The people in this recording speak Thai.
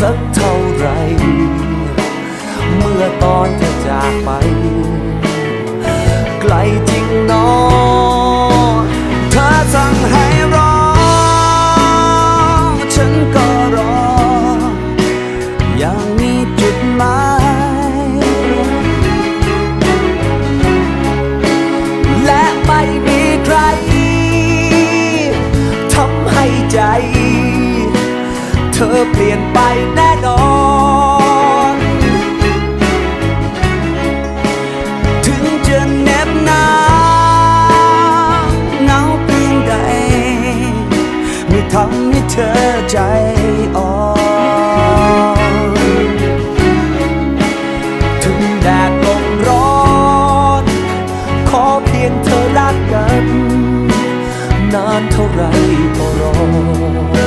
สักเท่าไร เมื่อตอนเธอจากไป ไกลจริงนอเธอสั่งให้รอ ฉันก็รอ อย่างมีจุดหมาย อเปลี่ยนไปแน่นอน ถึงจะเหน็บหนาวเหงาเพียงใดไม่ทำให้เธอใจอ่อนถึงแดดลมร้อน ขอเพียงเธอรักกัน นานเท่าไรก็รอ